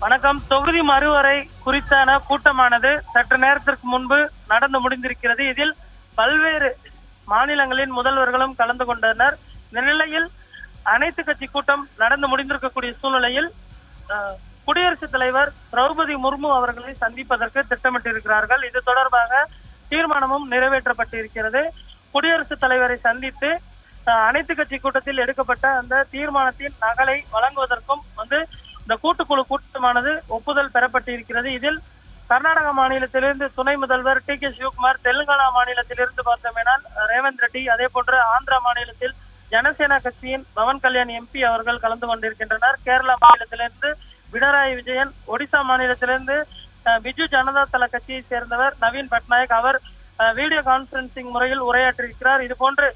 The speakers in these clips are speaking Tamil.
வணக்கம். தொகுதி மறுவரை குறித்தான கூட்டமானது சற்று நேரத்திற்கு முன்பு நடந்து முடிந்திருக்கிறது. இதில் பல்வேறு மாநிலங்களின் முதல்வர்களும் கலந்து கொண்டனர். இந்த நிலையில் அனைத்து கட்சி கூட்டம் நடந்து முடிந்திருக்கக்கூடிய சூழ்நிலையில் குடியரசுத் தலைவர் திரௌபதி முர்மு அவர்களை சந்திப்பதற்கு திட்டமிட்டிருக்கிறார்கள். இது தொடர்பாக தீர்மானமும் நிறைவேற்றப்பட்டிருக்கிறது. குடியரசுத் தலைவரை சந்தித்து அஹ், அனைத்து கட்சி கூட்டத்தில் எடுக்கப்பட்ட அந்த தீர்மானத்தின் நகலை வழங்குவது ஒப்புதல் பெறப்பட்டிருக்கிறது. இதில் கர்நாடக மாநிலத்திலிருந்து துணை முதல்வர் டி கே சிவகுமார் தெலுங்கானா மாநிலத்திலிருந்து பார்த்தோமேனால் ரேவந்த் ரெட்டி அதே போன்று ஆந்திரா மாநிலத்தில் ஜனசேனா கட்சியின் பவன் கல்யாண் எம்பி அவர்கள் கலந்து கொண்டிருக்கின்றனர். கேரளா மாநிலத்திலிருந்து பினராயி விஜயன் ஒடிசா மாநிலத்திலிருந்து பிஜு ஜனதா தள கட்சியை சேர்ந்தவர் நவீன் பட்நாயக் அவர் வீடியோ கான்பரன்சிங் முறையில் உரையாற்றியிருக்கிறார். இது போன்று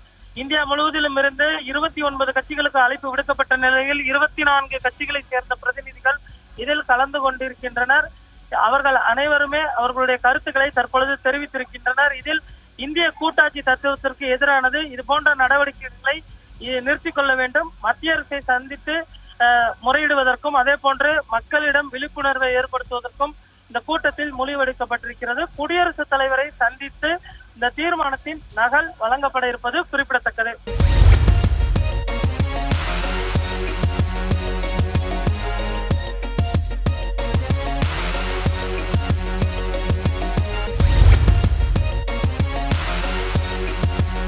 இந்தியா முழுவதிலும் இருந்து இருபத்தி ஒன்பது கட்சிகளுக்கு அழைப்பு விடுக்கப்பட்ட நிலையில் இருபத்தி நான்கு கட்சிகளை சேர்ந்த பிரதிநிதிகள் இதில் கலந்து கொண்டிருக்கின்றனர். அவர்கள் அனைவருமே அவர்களுடைய கருத்துக்களை தற்பொழுது தெரிவித்திருக்கின்றனர். இதில் இந்திய கூட்டாட்சி தத்துவத்திற்கு எதிரானது இது போன்ற நடவடிக்கைகளை நிறுத்திக் கொள்ள வேண்டும். மத்திய அரசை சந்தித்து முறையிடுவதற்கும் அதே போன்று மக்களிடம் விழிப்புணர்வை ஏற்படுத்துவதற்கும் இந்த கூட்டத்தில் முடிவெடுக்கப்பட்டிருக்கிறது. குடியரசுத் தலைவரை சந்தித்து இந்த தீர்மானத்தின் நகல் வழங்கப்பட இருப்பது குறிப்பிடத்தக்கது.